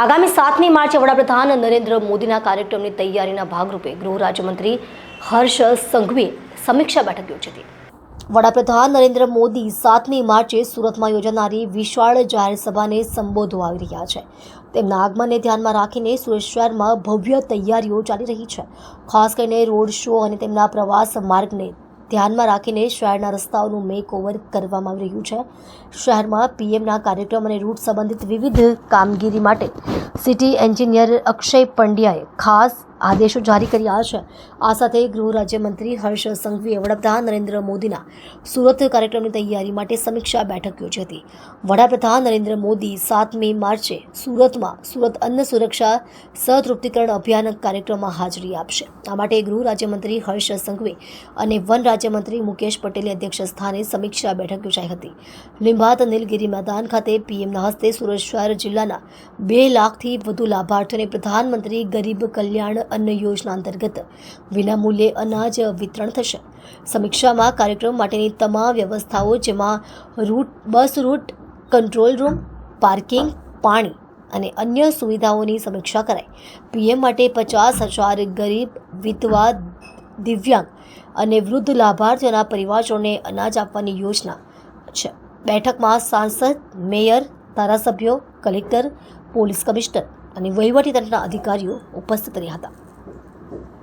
આગામી સાતમી માર્ચે વડાપ્રધાન નરેન્દ્ર મોદીના કાર્યક્રમની તૈયારીના ભાગરૂપે ગૃહ રાજ્યમંત્રી હર્ષ સંઘવીએ સમીક્ષા બેઠક યોજી હતી. વડાપ્રધાન નરેન્દ્ર મોદી સાતમી માર્ચે સુરતમાં યોજાનારી વિશાળ જાહેર સભાને સંબોધવા આવી રહ્યા છે. તેમના આગમનને ધ્યાનમાં રાખીને સુરત શહેરમાં ભવ્ય તૈયારીઓ ચાલી રહી છે. ખાસ કરીને રોડ શો અને તેમના પ્રવાસ માર્ગને ધ્યાનમાં રાખીને શહેરના રસ્તાઓનું મેકઓવર કરવામાં આવી રહ્યું છે. શહેરમાં પીએમના કાર્યક્રમ અને રૂટ સંબંધિત વિવિધ કામગીરી માટે સિટી એન્જિનિયર અક્ષય પંડ્યાએ ખાસ આદેશો જારી કર્યા છે. આ સાથે ગૃહ રાજ્યમંત્રી હર્ષ સંઘવીએ વડાપ્રધાન નરેન્દ્ર મોદીના સુરત કાર્યક્રમની તૈયારી માટે સમીક્ષા બેઠક યોજી હતી. વડાપ્રધાન નરેન્દ્ર મોદી સાતમી માર્ચે સુરતમાં સુરત અન્ન સુરક્ષા સતૃપ્તિકરણ અભિયાન કાર્યક્રમમાં હાજરી આપશે. આ માટે ગૃહ રાજ્યમંત્રી હર્ષ સંઘવી અને વન રાજ્યમંત્રી મુકેશ પટેલે અધ્યક્ષ સ્થાને સમીક્ષા બેઠક યોજાઈ હતી. લીંબાત નીલગિરી મેદાન ખાતે પીએમના હસ્તે સુરત શહેર જિલ્લાના બે લાખથી વધુ લાભાર્થીઓને પ્રધાનમંત્રી ગરીબ કલ્યાણ અન્ન યોજના અંતર્ગત વિનામૂલ્યે અનાજ વિતરણ થશે. સમીક્ષામાં કાર્યક્રમ માટેની તમામ વ્યવસ્થાઓ જેમાં route, bus route, control room, parking, પાણી અને અન્ય સુવિધાઓની સમીક્ષા કરાઈ. પીએમ માટે પચાસ હજાર ગરીબ વિધવા દિવ્યાંગ અને વૃદ્ધ લાભાર્થીઓના પરિવારજોને અનાજ આપવાની યોજના છે. બેઠકમાં સાંસદ, મેયર, ધારાસભ્યો, કલેક્ટર, પોલીસ કમિશનર અને વહીવટીતંત્રના અધિકારીઓ ઉપસ્થિત રહ્યા હતા.